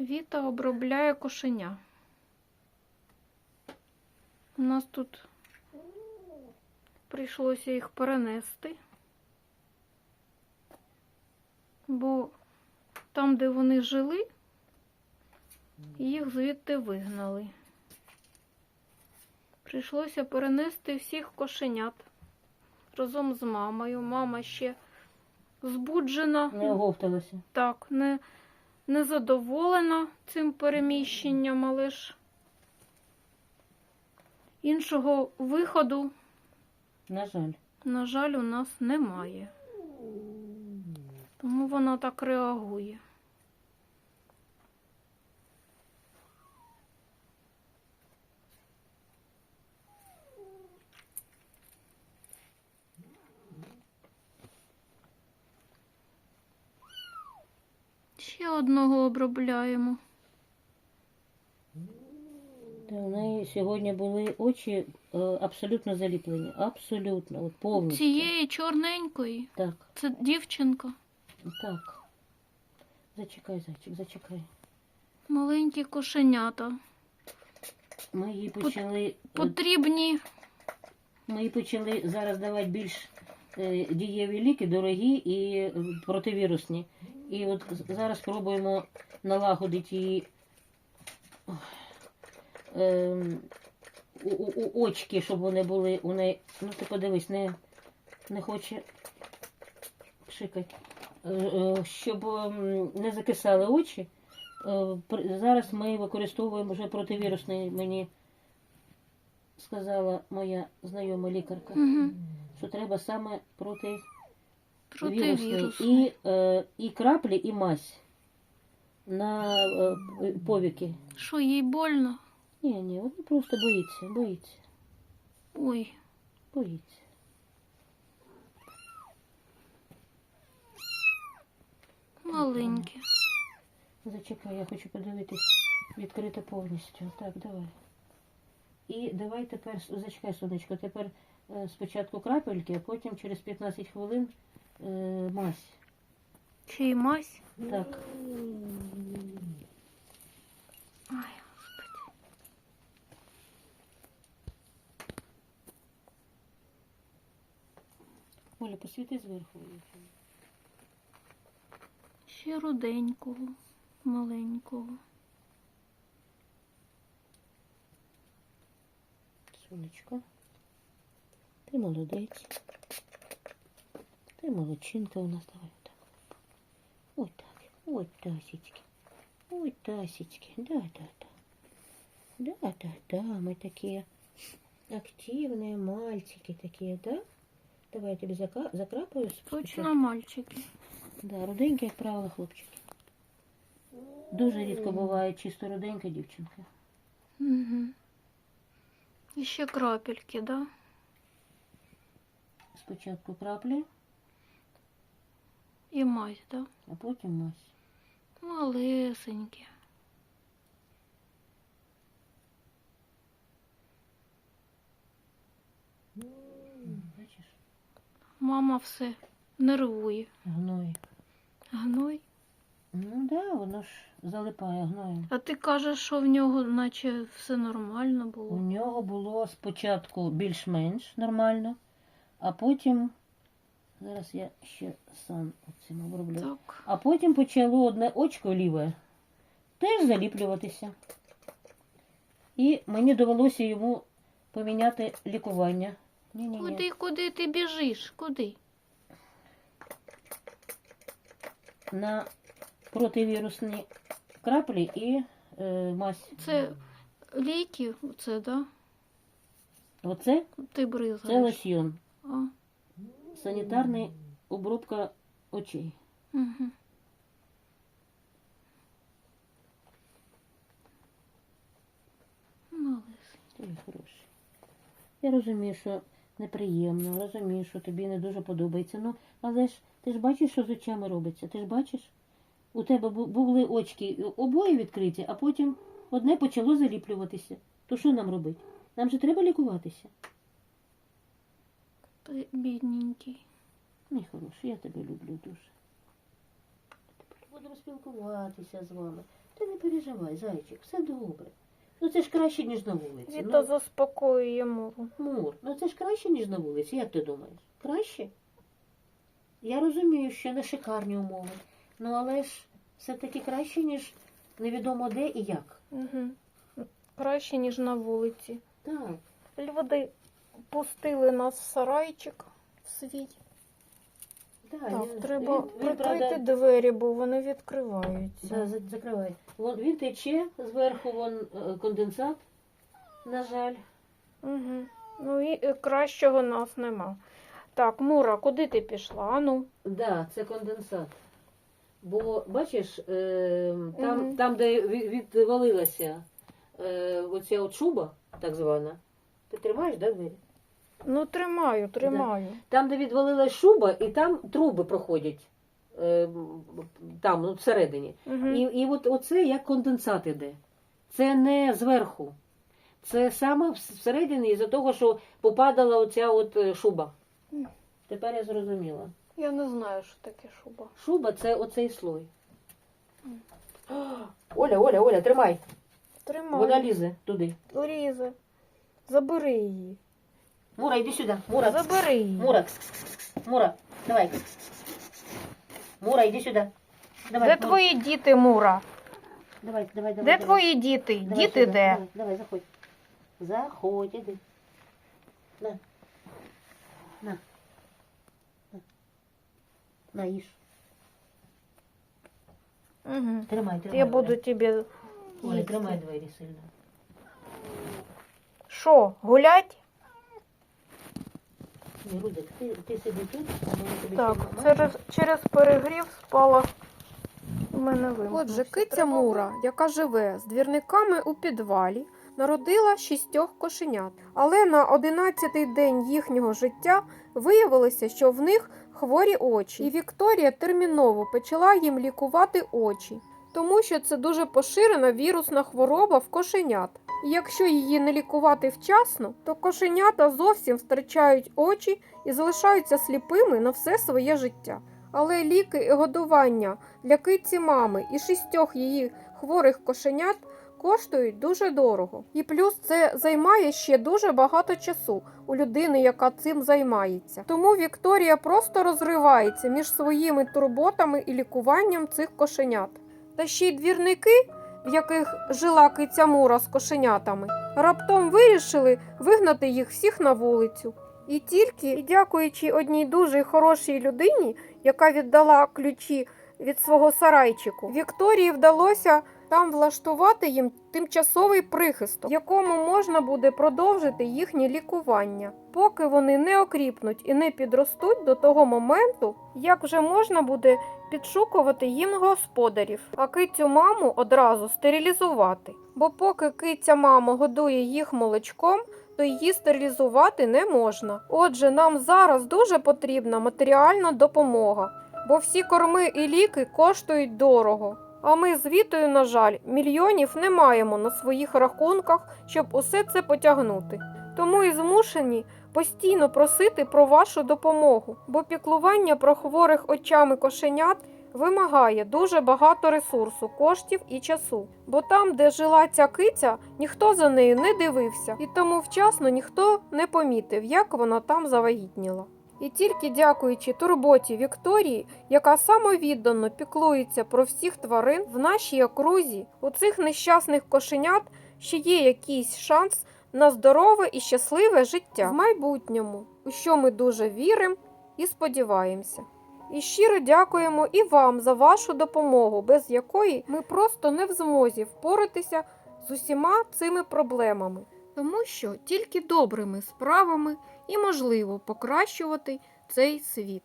Віта обробляє кошеня. У нас тут прийшлося їх перенести, бо там, де вони жили, їх звідти вигнали. Прийшлося перенести всіх кошенят разом з мамою. Мама ще збуджена. Не оговталася. Так, не, не задоволена цим переміщенням, але ж іншого виходу, На жаль. на жаль, у нас немає. Тому вона так реагує. Ще одного обробляємо. У неї сьогодні були очі е, абсолютно заліплені. Абсолютно, от повністю. Цієї чорненької. Так, Це дівчинка. так. Зачекай, зайчик, зачекай. Маленькі кошенята. Ми їй почали. Потрібні. Ми їй почали зараз давати більш е, дієві ліки, дорогі і е, противірусні. І от зараз спробуємо налагодити її ем, у, у, у очки, щоб вони були у неї. Ну ти подивись, не, не хоче пшикати. Е, е, Щоб ем, не закисали очі. Е, Зараз ми використовуємо вже противірусний мені сказала моя знайома лікарка, Угу. що треба саме проти Проти вірусний. І, е, і краплі, і мазь на е, повіки. Що, їй больно? Ні, ні, вона просто боїться, боїться, Ой, боїться. маленькі. Зачекай, я хочу подивитись відкрито повністю. Так, давай. І давай тепер, зачекай, сонечко, тепер е, спочатку крапельки, а потім через 15 хвилин е, мазь. Ще мазь. Так. Ай, господи. Оля, посвіти зверху. Ще руденького, маленького. Сонечко. Ти молодець. Ти молодчинка у нас. Давай так. Ой так. Ой, тасечки. Ой, тасечки. Да, да, да. Да, да, да. Мы такие активные мальчики такие, да? Давай я тебе зака- закрапаю. Точно мальчики. Да, руденькі, як правило, хлопчики. Дуже рідко буває чисто руденька дівчинка. Угу. І ще крапельки, да? Спочатку краплі, І мазь, да? а потім мазь. Малесенькі. Бачиш? Мама все нервує. Гной. Гной. Ну да, воно ж залипає гноєм. А ти кажеш, що в нього наче все нормально було? У нього було спочатку більш-менш нормально, а потім. Зараз я ще сам цим оброблю. Так. А потім почало одне очко ліве теж заліплюватися. І мені довелося йому поміняти лікування. Ні-ні-ні. Куди, куди ти біжиш? Куди? На противірусні краплі і е, мазь. Це ліки, це, да? Оце Ти це бризгаєш. лосьйон. А, Санітарний обробка очей. угу. Малесенький. Хороший. Я розумію, що неприємно, розумію, що тобі не дуже подобається. Ну, але ж ти ж бачиш, що з очами робиться. Ти ж бачиш? У тебе бу- були очки обоє відкриті, а потім одне почало заліплюватися. То що нам робити? Нам же треба лікуватися. Бідненький. Мій хороший, я тебе люблю дуже. Тепер будемо спілкуватися з вами. Ти не переживай, зайчик, все добре. Ну це ж краще, ніж на вулиці. Віта Ну, заспокоює Муру. Мур, ну це ж краще, ніж на вулиці, як ти думаєш? Краще? Я розумію, що не шикарні умови. Ну але ж все-таки краще, ніж невідомо де і як. Угу. Краще, ніж на вулиці. Так. Люди пустили нас в сарайчик в свій. Так, Так, він- треба він- він, прикрити правда, двері, бо вони відкриваються. Да, за- закривай. Вон він тече, зверху вон е, конденсат, на жаль. Угу. Ну і е, кращого нас нема. Так, Мура, куди ти пішла? Ану. Да, це конденсат. Бо бачиш, е, там, Мгм. там де ві- відвалилася е, оця от шуба, так звана. Ти тримаєш, да, двері? Ну, тримаю, тримаю. Там, де відвалилась шуба, і там труби проходять. Е, там, ну, всередині. Угу. І, і от оце як конденсат іде. Це не зверху. Це саме всередині із-за того, що попадала оця от е, шуба. Тепер я зрозуміла. Я не знаю, що таке шуба. Шуба це оцей слой. Оля, Оля, Оля, тримай. Тримаю. Вона лізе туди. Лізе. Забери її. Мура, йди сюди. Мура, Забери її. Мура, Мура, давай. Мура, йди сюди. Давай, Де Мура. твої діти, Мура? Давай, давай, давай. Де давай. твої діти? Давай Діти сюди, де? Давай, давай, заходь. Заходь, іди. На. На. На. На, їж. Угу. Тримай, тримай. Я Оля. буду тебе. Оля, їсти. тримай двері сильно. Що, гулять? Ні, ти, ти сиди тут, а ми тобі Так, через, через перегрів спала. У мене вимкнувся. Отже, киця Мура, яка живе з двірниками у підвалі, народила шістьох кошенят. Але на одинадцятий день їхнього життя виявилося, що в них хворі очі, і Вікторія терміново почала їм лікувати очі, тому що це дуже поширена вірусна хвороба в кошенят. І якщо її не лікувати вчасно, то кошенята зовсім втрачають очі і залишаються сліпими на все своє життя. Але ліки і годування для киці мами і шістьох її хворих кошенят коштують дуже дорого. І плюс це займає ще дуже багато часу у людини, яка цим займається. Тому Вікторія просто розривається між своїми турботами і лікуванням цих кошенят. Та ще й двірники, в яких жила киця Мура з кошенятами, раптом вирішили вигнати їх всіх на вулицю. І тільки дякуючи одній дуже хорошій людині, яка віддала ключі від свого сарайчику, Вікторії вдалося там влаштувати їм тимчасовий прихисток, в якому можна буде продовжити їхнє лікування, поки вони не окріпнуть і не підростуть до того моменту, як вже можна буде підшукувати їм господарів, а кицю маму одразу стерилізувати. Бо поки киця мама годує їх молочком, то її стерилізувати не можна. Отже, нам зараз дуже потрібна матеріальна допомога, бо всі корми і ліки коштують дорого. А ми з Вітою, на жаль, мільйонів не маємо на своїх рахунках, щоб усе це потягнути. Тому і змушені постійно просити про вашу допомогу, бо піклування про хворих очами кошенят вимагає дуже багато ресурсу, коштів і часу. Бо там, де жила ця киця, ніхто за нею не дивився, і тому вчасно ніхто не помітив, як вона там завагітніла. І тільки дякуючи турботі Вікторії, яка самовіддано піклується про всіх тварин в нашій окрузі, у цих нещасних кошенят ще є якийсь шанс на здорове і щасливе життя в майбутньому, у що ми дуже віримо і сподіваємося. І щиро дякуємо і вам за вашу допомогу, без якої ми просто не в змозі впоратися з усіма цими проблемами. Тому що тільки добрими справами і можливо покращувати цей світ.